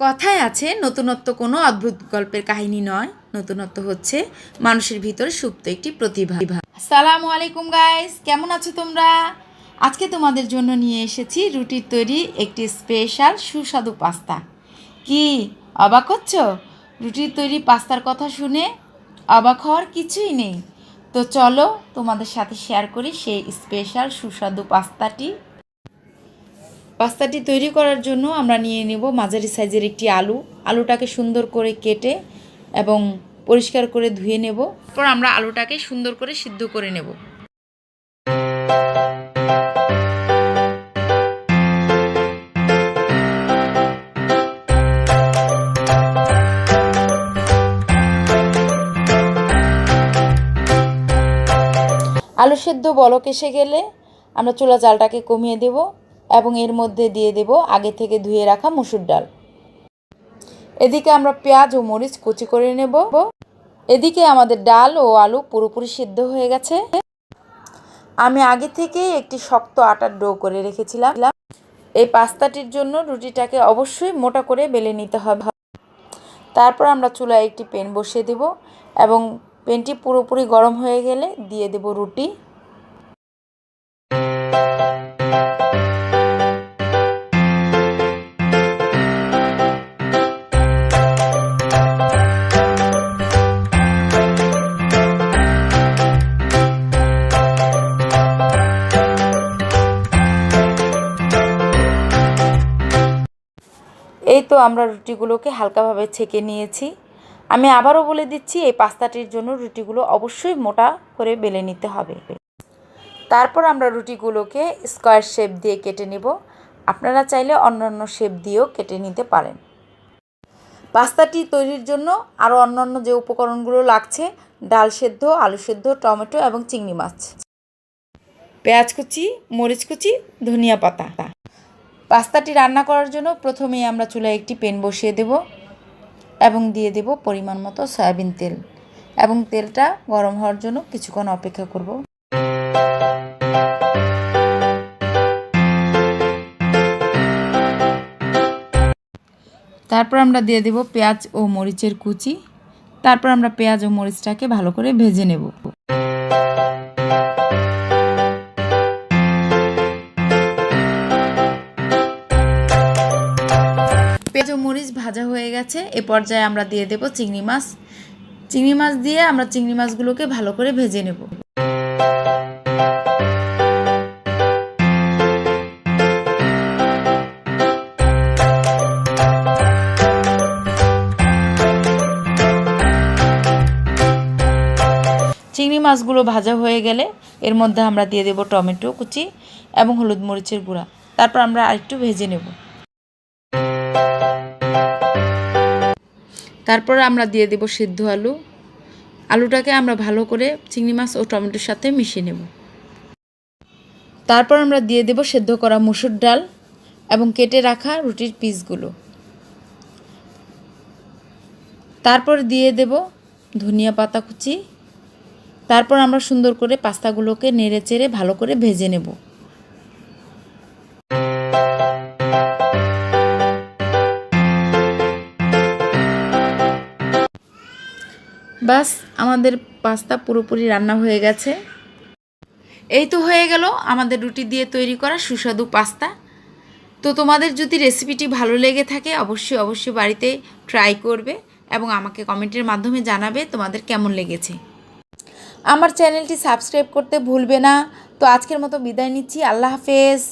কথায় আছে, নতুনত্ব কোনো অদ্ভুত গল্পের কাহিনী নয়। নতুনত্ব হচ্ছে মানুষের ভিতরে সুপ্ত একটি প্রতিভা। সালামু আলাইকুম গাইস কেমন আছো তোমরা? আজকে তোমাদের জন্য নিয়ে এসেছি রুটির তৈরি একটি স্পেশাল সুস্বাদু পাস্তা। কি, অবাক হচ্ছ? রুটির তৈরি পাস্তার কথা শুনে অবাক হওয়ার কিছুই নেই। তো চলো তোমাদের সাথে শেয়ার করি সেই স্পেশাল সুস্বাদু পাস্তাটি। পাস্তাটি তৈরি করার জন্য আমরা নিয়ে নেব মাঝারি সাইজের একটি আলু। আলুটাকে সুন্দর করে কেটে এবং পরিষ্কার করে ধুয়ে নেব। তারপর আমরা আলুটাকে সুন্দর করে সিদ্ধ করে নেব। আলু সেদ্ধ বলক এসে গেলে আমরা চুলা জালটাকে কমিয়ে দেব। এবং এর মধ্যে দিয়ে দেব আগে থেকে ধুয়ে রাখা মুসুর ডাল। এদিকে আমরা পেঁয়াজ ও মরিচ কুচি করে নেব। এদিকে আমাদের ডাল ও আলু পুরোপুরি সিদ্ধ হয়ে গেছে। আমি আগে থেকেই একটি শক্ত আটার ডো করে রেখেছিলাম। এই পাস্তাটির জন্য রুটিটাকে অবশ্যই মোটা করে বেলে নিতে হবে। তারপর আমরা চুলায় একটি পেন বসিয়ে দেব এবং পেনটি পুরোপুরি গরম হয়ে গেলে দিয়ে দেব রুটি। এই তো আমরা রুটিগুলোকে হালকাভাবে ছেঁকে নিয়েছি। আমি আবারও বলে দিচ্ছি, এই পাস্তাটির জন্য রুটিগুলো অবশ্যই মোটা করে বেলে নিতে হবে। তারপর আমরা রুটিগুলোকে স্কোয়ার শেপ দিয়ে কেটে নেব। আপনারা চাইলে অন্যান্য শেপ দিয়েও কেটে নিতে পারেন। পাস্তাটি তৈরির জন্য আরও অন্যান্য যে উপকরণগুলো লাগছে, ডাল সেদ্ধ, আলু সেদ্ধ, টমেটো এবং চিংড়ি মাছ। পেঁয়াজ কুচি, মরিচ কুচি, ধনিয়া পাতা। পাস্তাটি রান্না করার জন্য প্রথমেই আমরা চুলায় একটি পেন বসিয়ে দেব এবং দিয়ে দেব পরিমাণ মতো সয়াবিন তেল এবং তেলটা গরম হওয়ার জন্য কিছুক্ষণ অপেক্ষা করব। তারপর আমরা দিয়ে দেব পেঁয়াজ ও মরিচের কুচি। তারপর আমরা পেঁয়াজ ও মরিচটাকে ভালো করে ভেজে নেব। গেছে, এ পর্যায়ে আমরা দিয়ে দেব চিংড়ি মাছ। চিংড়ি মাছ দিয়ে আমরা চিংড়ি মাছগুলোকে ভালো করে ভেজে নেব। চিংড়ি মাছগুলো ভাজা হয়ে গেলে এর মধ্যে আমরা দিয়ে দেব টমেটো কুচি এবং হলুদ মরিচের গুঁড়া। তারপর আমরা আরেকটু ভেজে নেব। তারপর আমরা দিয়ে দেব সিদ্ধ আলু। আলুটাকে আমরা ভালো করে চিংড়ি মাছ ও টমেটোর সাথে মিশিয়ে নেব। তারপর আমরা দিয়ে দেব সেদ্ধ করা মুসুর ডাল এবং কেটে রাখা রুটির পিসগুলো। তারপর দিয়ে দেব ধনিয়া পাতা কুচি। তারপর আমরা সুন্দর করে পাস্তাগুলোকে নেড়ে চেড়ে ভালো করে ভেজে নেব। বাস, আমাদের পাস্তা পুরোপুরি রান্না হয়ে গেছে। এই তো হয়ে গেল আমাদের রুটি দিয়ে তৈরি করা সুস্বাদু পাস্তা। তো তোমাদের যদি রেসিপিটি ভালো লেগে থাকে, অবশ্যই অবশ্যই বাড়িতে ট্রাই করবে এবং আমাকে কমেন্টের মাধ্যমে জানাবে তোমাদের কেমন লেগেছে। আমার চ্যানেলটি সাবস্ক্রাইব করতে ভুলবে না। তো আজকের মতো বিদায় নিচ্ছি। আল্লাহ হাফেজ।